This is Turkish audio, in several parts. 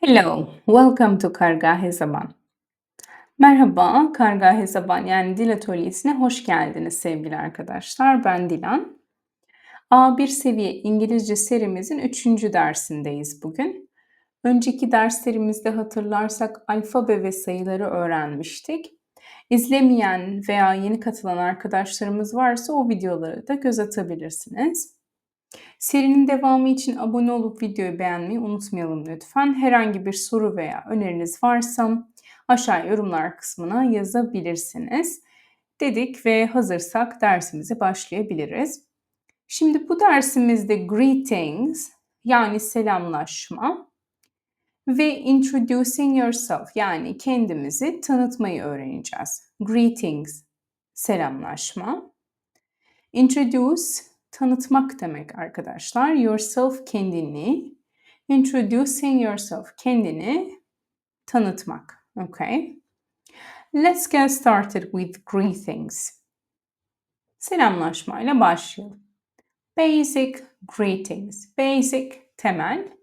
Hello, welcome to Kargahi Zaman. Merhaba, Kargahi Zaman yani dil atölyesine hoş geldiniz sevgili arkadaşlar. Ben Dilan. A1 seviye İngilizce serimizin 3. dersindeyiz bugün. Önceki derslerimizde hatırlarsak alfabe ve sayıları öğrenmiştik. İzlemeyen veya yeni katılan arkadaşlarımız varsa o videoları da göz atabilirsiniz. Serinin devamı için abone olup videoyu beğenmeyi unutmayalım lütfen. Herhangi bir soru veya öneriniz varsa aşağı yorumlar kısmına yazabilirsiniz. Dedik ve hazırsak dersimize başlayabiliriz. Şimdi bu dersimizde greetings yani selamlaşma ve introducing yourself yani kendimizi tanıtmayı öğreneceğiz. Greetings selamlaşma. Introduce tanıtmak demek arkadaşlar. Yourself kendini. Introducing yourself kendini tanıtmak. Okay. Let's get started with greetings. Selamlaşmayla başlayalım. Basic greetings. Basic temel.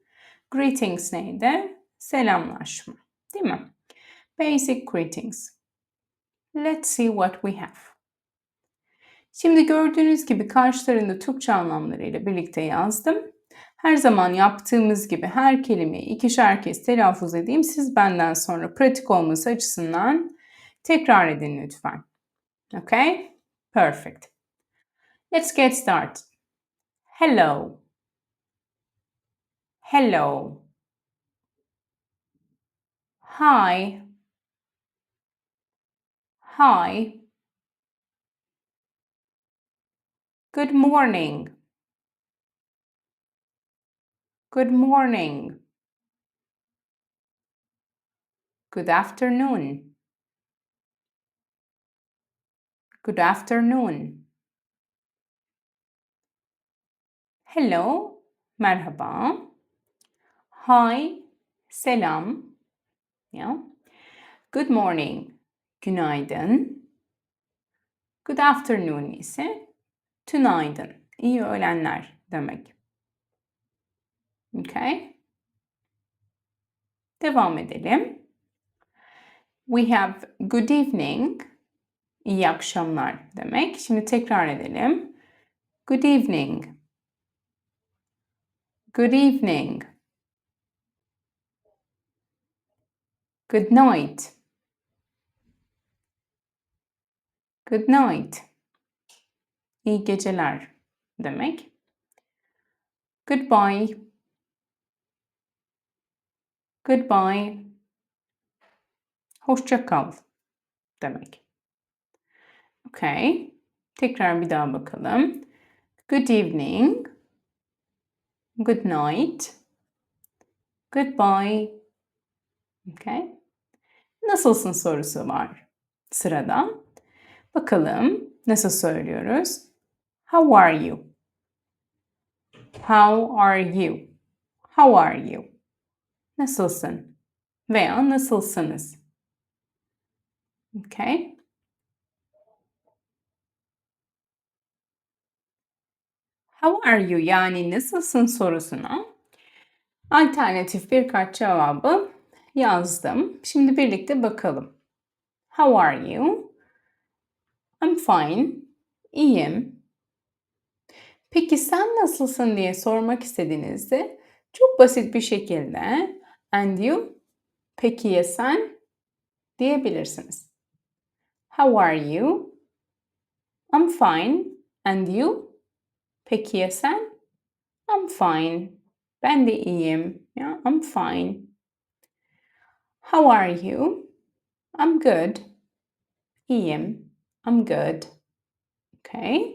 Greetings neydi? Selamlaşma. Değil mi? Basic greetings. Let's see what we have. Şimdi gördüğünüz gibi karşılarında Türkçe anlamlarıyla birlikte yazdım. Her zaman yaptığımız gibi her kelimeyi ikişer kez telaffuz edeyim. Siz benden sonra pratik olması açısından tekrar edin lütfen. Okay? Perfect. Let's get started. Hello. Hello. Hi. Hi. Good morning. Good morning. Good afternoon. Good afternoon. Hello, merhaba. Hi, selam. Yeah. Good morning, günaydın. Good afternoon ise Tünaydın. İyi öğlenler demek. Okay. Devam edelim. We have good evening. İyi akşamlar demek. Şimdi tekrar edelim. Good evening. Good evening. Good night. Good night iyi geceler demek. Goodbye. Goodbye. Hoşça kal demek. Okay. Tekrar bir daha bakalım. Good evening. Good night. Goodbye. Okay. Nasılsın sorusu var sırada. Bakalım nasıl söylüyoruz? How are you? How are you? How are you? Nasılsın? Veya nasılsınız? Okay. How are you yani nasılsın sorusuna alternatif birkaç cevabı yazdım. Şimdi birlikte bakalım. How are you? I'm fine. İyiyim. Peki sen nasılsın diye sormak istediğinizde çok basit bir şekilde and you peki ya sen diyebilirsiniz. How are you? I'm fine. And you? Peki ya sen? I'm fine. Ben de iyiyim. Yeah, I'm fine. How are you? I'm good. İyiyim. I'm good. Okay.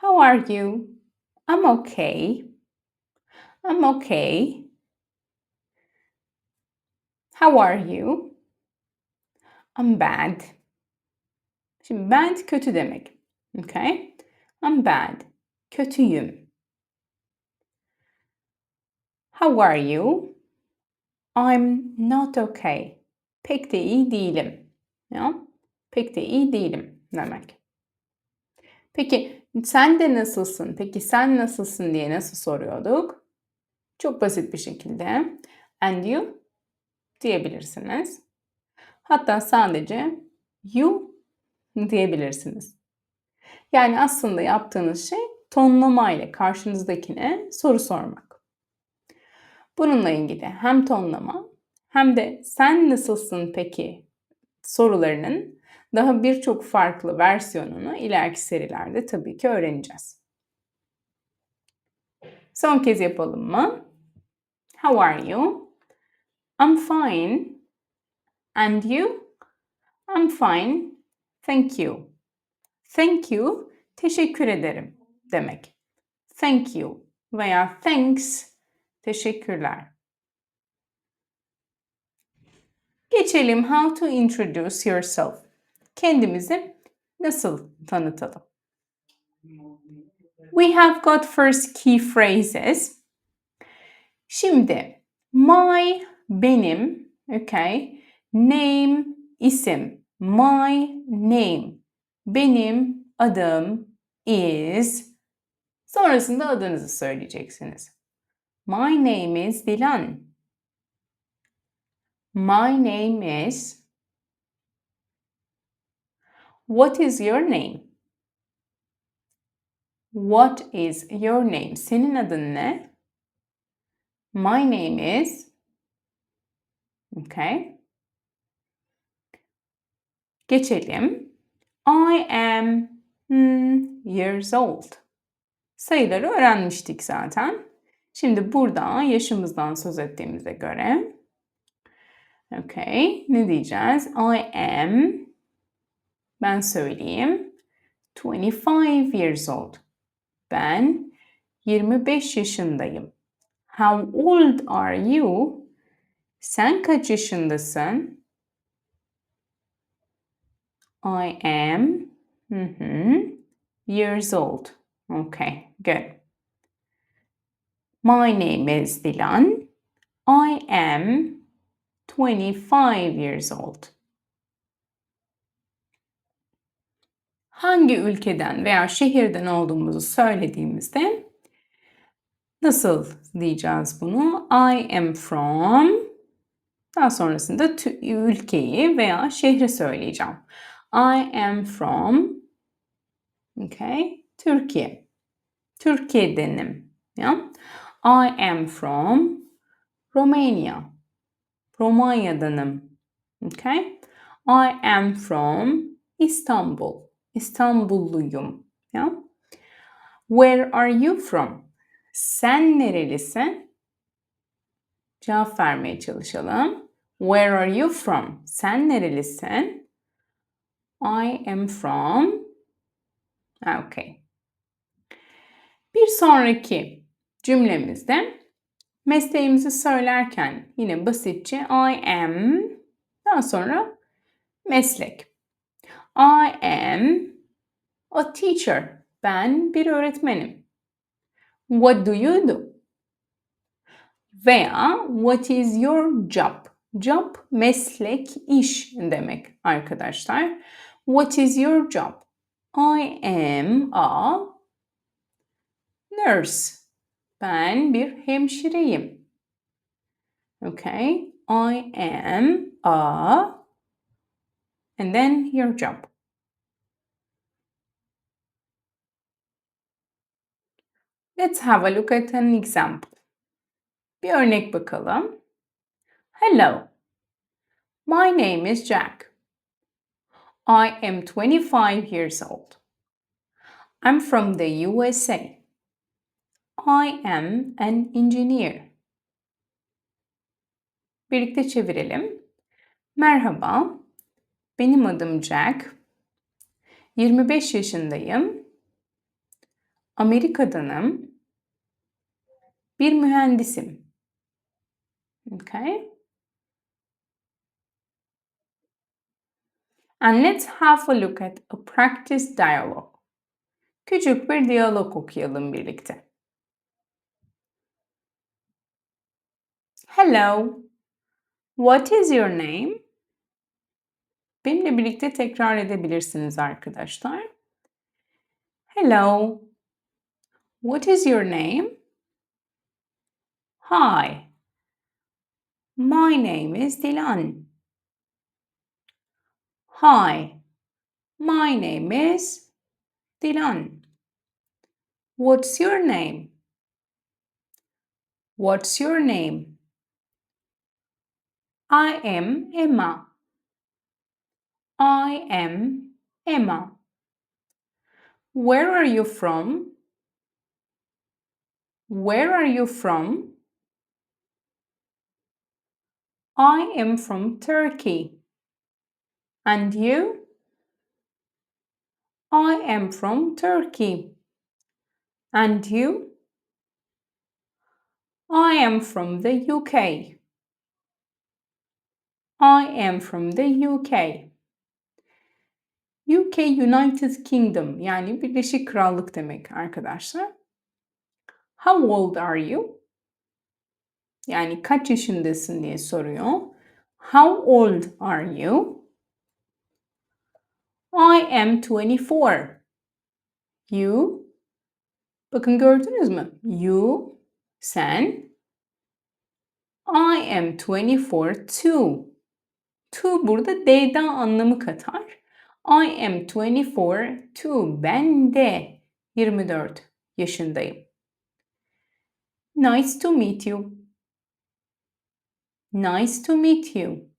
How are you? I'm okay. I'm okay. How are you? I'm bad. Şimdi bad kötü demek. Okay? I'm bad. Kötüyüm. How are you? I'm not okay. Pek de iyi değilim. Ya? Pek de iyi değilim demek. Peki sen de nasılsın? Peki sen nasılsın diye nasıl soruyorduk? Çok basit bir şekilde. And you diyebilirsiniz. Hatta sadece you diyebilirsiniz. Yani aslında yaptığınız şey tonlama ile karşınızdakine soru sormak. Bununla ilgili hem tonlama hem de sen nasılsın peki sorularının daha birçok farklı versiyonunu ileriki serilerde tabii ki öğreneceğiz. Son kez yapalım mı? How are you? I'm fine. And you? I'm fine. Thank you. Thank you, teşekkür ederim demek. Thank you veya thanks, teşekkürler. Geçelim how to introduce yourself. Kendimizi nasıl tanıtalım? We have got first key phrases. Şimdi my benim, okay? Name isim. My name. Benim adım is. Sonrasında adınızı söyleyeceksiniz. My name is Dilan. My name is. What is your name? What is your name? Senin adın ne? My name is. Okay. Geçelim. I am hmm, years old. Sayıları öğrenmiştik zaten. Şimdi burada yaşımızdan söz ettiğimize göre Okay, ne diyeceğiz? I am ben söyleyeyim 25 years old. Ben 25 yaşındayım. How old are you? Sen kaç yaşındasın? I am mm-hmm, years old. Okay, good. My name is Dilan. I am 25 years old. Hangi ülkeden veya şehirden olduğumuzu söylediğimizde nasıl diyeceğiz bunu? I am from daha sonrasında ülkeyi veya şehri söyleyeceğim. I am from okay, Türkiye. Türkiye'denim. Ya? I am from Romania. Romanya'danım. Okay? I am from Istanbul. İstanbulluyum. Ya? Where are you from? Sen nerelisin? Cevap vermeye çalışalım. Where are you from? Sen nerelisin? I am from Okay. Bir sonraki cümlemizde mesleğimizi söylerken yine basitçe I am daha sonra meslek. I am a teacher. Ben bir öğretmenim. What do you do? Veya what is your job? Job meslek, iş demek arkadaşlar. What is your job? I am a nurse. Ben bir hemşireyim. Okay. I am a and then your job. Let's have a look at an example. Bir örnek bakalım. Hello. My name is Jack. I am 25 years old. I'm from the USA. I am an engineer. Birlikte çevirelim. Merhaba. Benim adım Jack. 25 yaşındayım. Amerika'danım. Bir mühendisim. Okay. And let's have a look at a practice dialogue. Küçük bir diyalog okuyalım birlikte. Hello. What is your name? Benimle birlikte tekrar edebilirsiniz arkadaşlar. Hello. What is your name? Hi. My name is Dilan. Hi, my name is Dilan. What's your name? What's your name? I am Emma. I am Emma. Where are you from? Where are you from? I am from Turkey. And you? I am from Turkey. And you? I am from the UK. I am from the UK. UK United Kingdom yani Birleşik Krallık demek arkadaşlar. How old are you? Yani kaç yaşındasın diye soruyor. How old are you? I am 24. You? Bakın gördünüz mü? You, sen. I am 24 too. To burada D'den anlamı katar. I am 24 too. Ben de 24 yaşındayım. Nice to meet you. Nice to meet you.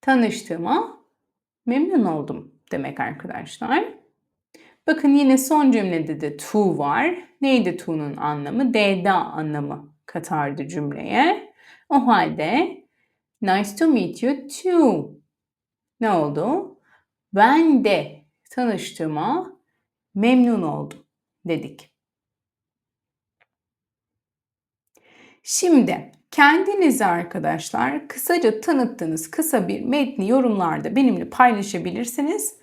Tanıştığıma memnun oldum demek arkadaşlar. Bakın yine son cümlede de to var. Neydi to'nun anlamı? D'da anlamı katardı cümleye. O halde nice to meet you too. Ne oldu? Ben de tanıştığıma memnun oldum dedik. Şimdi kendinizi arkadaşlar kısaca tanıttığınız kısa bir metni yorumlarda benimle paylaşabilirsiniz.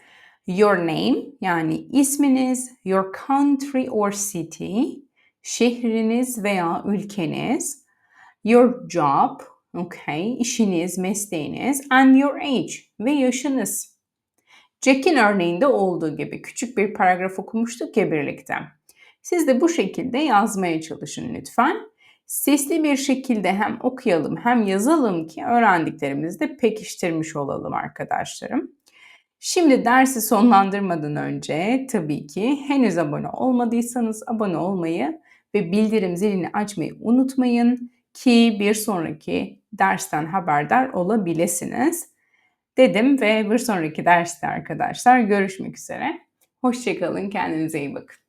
Your name yani isminiz, your country or city, şehriniz veya ülkeniz, your job, okay, işiniz, mesleğiniz and your age ve yaşınız. Jack'in örneğinde olduğu gibi küçük bir paragraf okumuştuk ya birlikte. Siz de bu şekilde yazmaya çalışın lütfen. Sesli bir şekilde hem okuyalım hem yazalım ki öğrendiklerimizi de pekiştirmiş olalım arkadaşlarım. Şimdi dersi sonlandırmadan önce tabii ki henüz abone olmadıysanız abone olmayı ve bildirim zilini açmayı unutmayın ki bir sonraki dersten haberdar olabilirsiniz dedim ve bir sonraki derste arkadaşlar görüşmek üzere. Hoşçakalın, kendinize iyi bakın.